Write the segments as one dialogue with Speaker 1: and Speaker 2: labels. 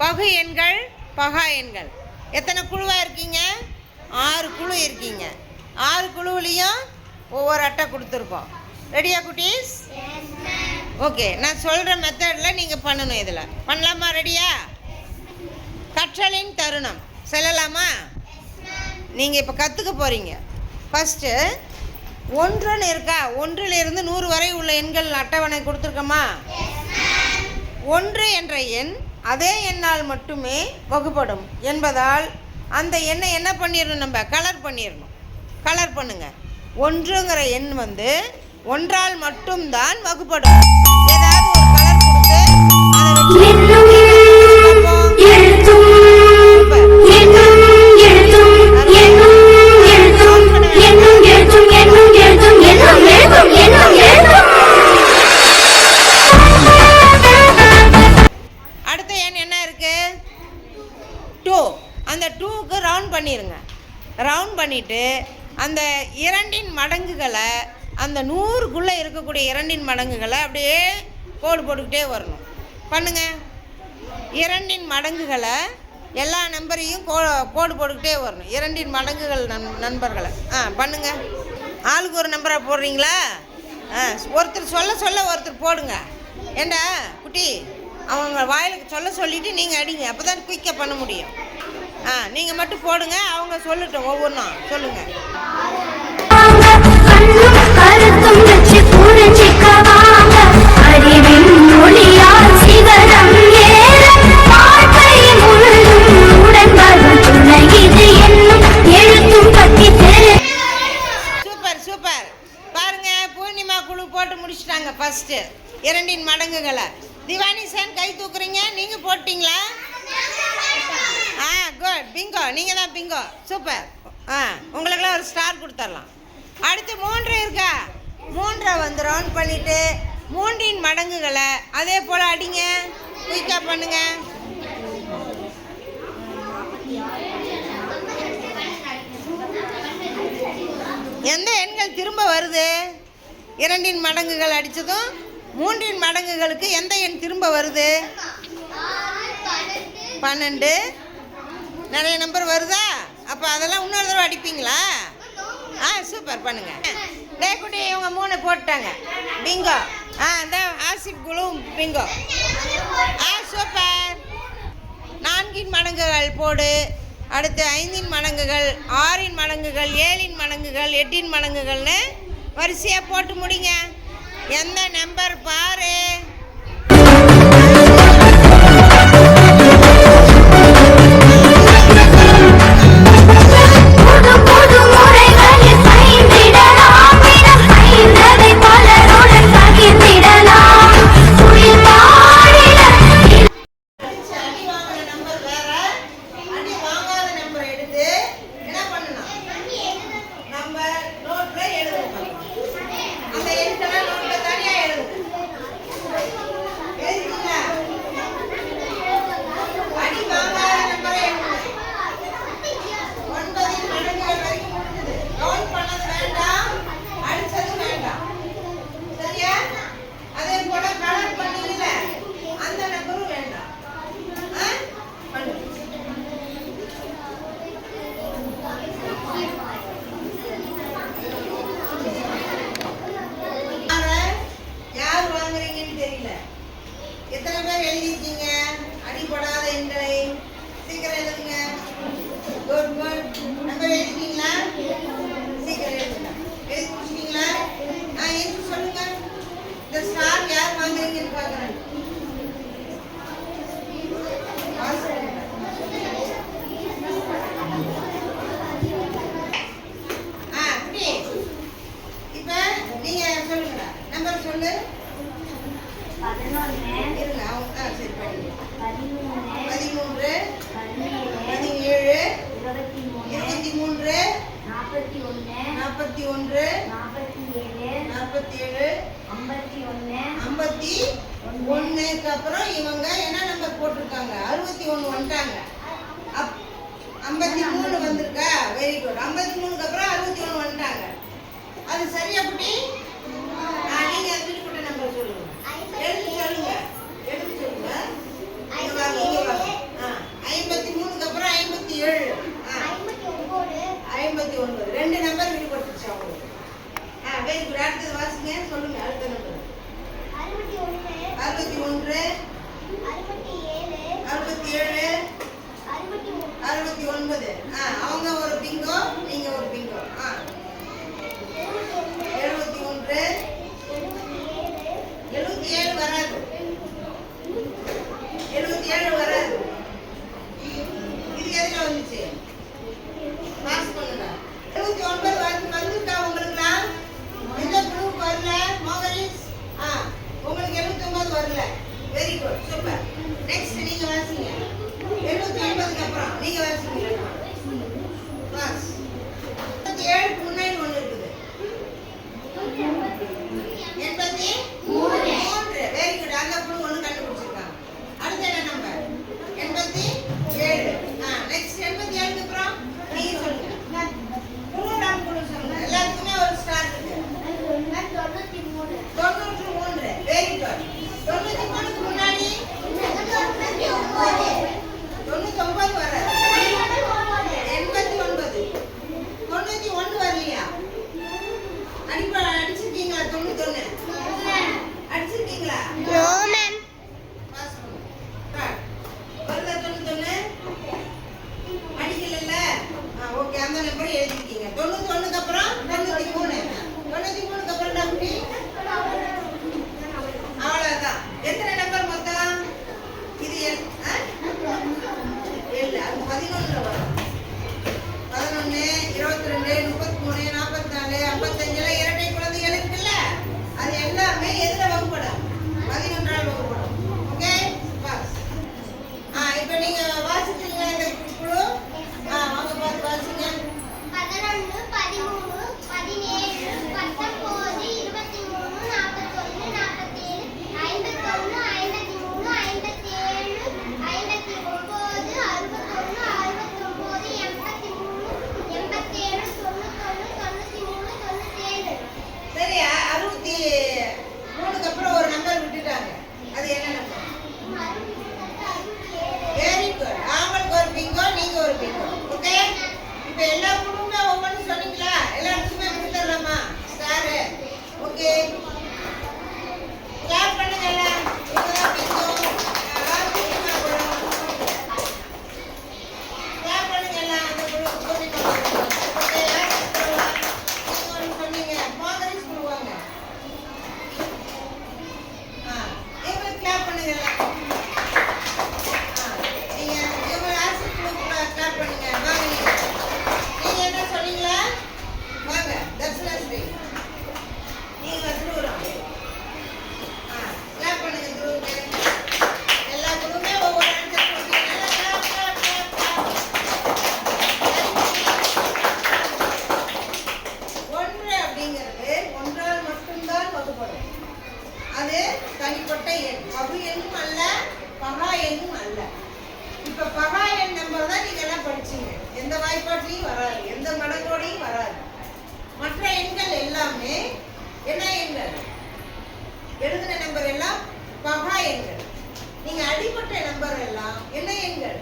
Speaker 1: பகு எண்கள் பகா எண்கள். எத்தனை குழுவாக இருக்கீங்க? ஆறு குழு இருக்கீங்க. ஆறு குழுவுலேயும் ஒவ்வொரு அட்டை கொடுத்துருக்கோம். ரெடியா குட்டீஸ்? ஓகே நான் சொல்கிற மெத்தடில் நீங்கள் பண்ணணும் இதில். பண்ணலாமா ரெடியா கற்றலின் தருணம். செல்லலாமா? நீங்கள் இப்போ கற்றுக்க போகிறீங்க ஃபஸ்ட்டு ஒன்றுன்னு இருக்கா? ஒன்றிலிருந்து நூறு வரை உள்ள எண்கள் அட்டவணை கொடுத்துருக்கோமா? ஒன்று என்ற எண் அதே எண்ணால் மட்டுமே வகுப்படும் என்பதால் அந்த எண்ணை என்ன பண்ணிடணும் நம்ம? கலர் பண்ணிடணும் கலர் பண்ணுங்க. ஒன்றுங்கிற எண் வந்து ஒன்றால் மட்டும்தான் வகுப்படும் ஏதாவது ஒரு கலர் கொடுத்து அதை வச்சு இருக்கக்கூடிய இரண்டின் மடங்குகளை அப்படியே கோடு போட்டுக்கிட்டே வரணும். பண்ணுங்க. இரண்டின் மடங்குகளை எல்லா நம்பரையும் கோ கோடு போட்டுக்கிட்டே வரணும். இரண்டின் மடங்குகள் நண் நண்பர்களை. ஆ பண்ணுங்க. ஆளுக்கு ஒரு நம்பரை போடுறீங்களா? ஆ ஒருத்தர் சொல்ல சொல்ல ஒருத்தர் போடுங்க. ஏண்டா குட்டி அவங்க வாயிலுக்கு சொல்ல சொல்லிட்டு நீங்கள் அடிங்க. அப்போ தான் குயிக்காக பண்ண முடியும். ஆ நீங்கள் மட்டும் போடுங்க. அவங்க சொல்லட்டும் ஒவ்வொன்றும் சொல்லுங்கள் முடிச்சிட்டாங்க ஃபர்ஸ்ட் இரண்டின் மடங்குகளை. திவானி சார் கை தூக்குறீங்க? நீங்கள் போட்டீங்களா? ஆ குட் பிங்கோ நீங்கள் தான் பிங்கோ சூப்பர். ஆ உங்களுக்கெல்லாம் ஒரு ஸ்டார் கொடுத்துடலாம் அடுத்து மூன்று இருக்கா? மூன்றை வந்து ரவுண்ட் பண்ணிட்டு மூன்றின் மடங்குகளை. அதே போல் அடிங்க. குயிக்காக பண்ணுங்க. எந்த எண்கள் திரும்ப வருது? இரண்டின் மடங்குகள் அடித்ததும் மூன்றின் மடங்குகளுக்கு எந்த எண் திரும்ப வருது? பன்னெண்டு. நிறைய நம்பர் வருதா? அப்போ அதெல்லாம் இன்னொரு தடவை அடிப்பீங்களா? ஆ சூப்பர். பண்ணுங்க. டே குட்டி இவங்க மூணு போட்டாங்க பிங்கோ. ஆ இந்த ஆசிப் குழுவும் பிங்கோ. ஆ சூப்பர். நான்கின் மடங்குகள் போடு. அடுத்து ஐந்தின் மடங்குகள் ஆறின் மடங்குகள் ஏழின் மடங்குகள் எட்டின் மடங்குகள்னு வரிசையாக போட்டு முடிங்க. எந்த நம்பர் பாரு. படிங்க. பதிமூன்று பதினேழு இருபத்தி மூன்று
Speaker 2: நாற்பத்தி ஒன்று
Speaker 1: நாற்பத்தி ஒன்று
Speaker 2: நாற்பத்தி ஏழு
Speaker 1: நாற்பத்தி ஏழு
Speaker 2: ஐம்பத்தி ஒன்று
Speaker 1: ஐம்பத்தி ஒன்றுக்கு அப்புறம் இவங்க என்ன நம்பர் போட்டிருக்காங்க? அறுபத்தி ஒன்று வந்துட்டாங்க. அப் ஐம்பத்தி மூணு வந்திருக்கா? வெரி குட் ஐம்பத்தி மூணுக்கு அப்புறம் அறுபத்தி ஒன்று வந்துட்டாங்க. அது சரியா குட்டி? அறுபத்தி ஏழு அறுபத்தி ஒன்பது. ஆ அவங்க ஒரு பிங்கோ நீங்க ஒரு பிங்கோ ஆ.
Speaker 2: எழுபத்தி ஒன்று.
Speaker 1: எழுபத்தி ஏழு வராது. எழுபத்தி ஏழு வராது. இது எதுல வந்துச்சு? பாஸ்
Speaker 2: பண்ணுங்க. எழுபத்தி ஒன்பது வந்து வந்துட்டா
Speaker 1: உங்களுக்கு இந்த குரூப் வரல? மோகரீஸ் ஆ உங்களுக்கு எழுபத்தி ஒன்பது வரல. வெரி குட் சூப்பர் நெக்ஸ்ட் நீங்க வாசிங்க எழுநூத்தி ஐம்பதுக்கு அப்புறம் நீங்க வாசிங்க பாஸ் பதிமூணு எல்லாமே என்ன எண்கள்? எழுதின நம்பர் எல்லாம் பகா எண்கள். நீங்க அடிப்பட்ட நம்பர் எல்லாம் என்ன எண்கள்?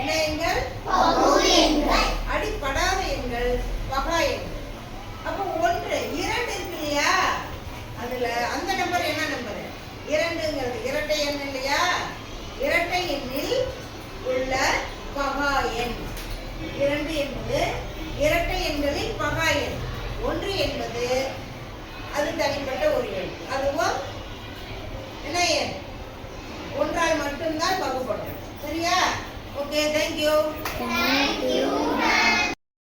Speaker 1: என்ன எண்கள்? அடிப்படாத எண்கள் பகா எண்கள். அப்போ ஒன்று இரண்டு இருக்கு இல்லையா? அதுல அந்த நம்பர் என்ன நம்பர் இரண்டுங்கிறது இரட்டை எண் இல்லையா? இரட்டை எண்ணில் உள்ள பகா எண். இரண்டு என்பது இரட்டை எண்களில் பகா எண். ஒன்று என்பது அது தனிப்பட்ட ஒரு எண். அதுவும் என்ன எண்? ஒன்றால் மட்டும்தான் வகுப்படும் சரியா? Okay thank you
Speaker 2: thank you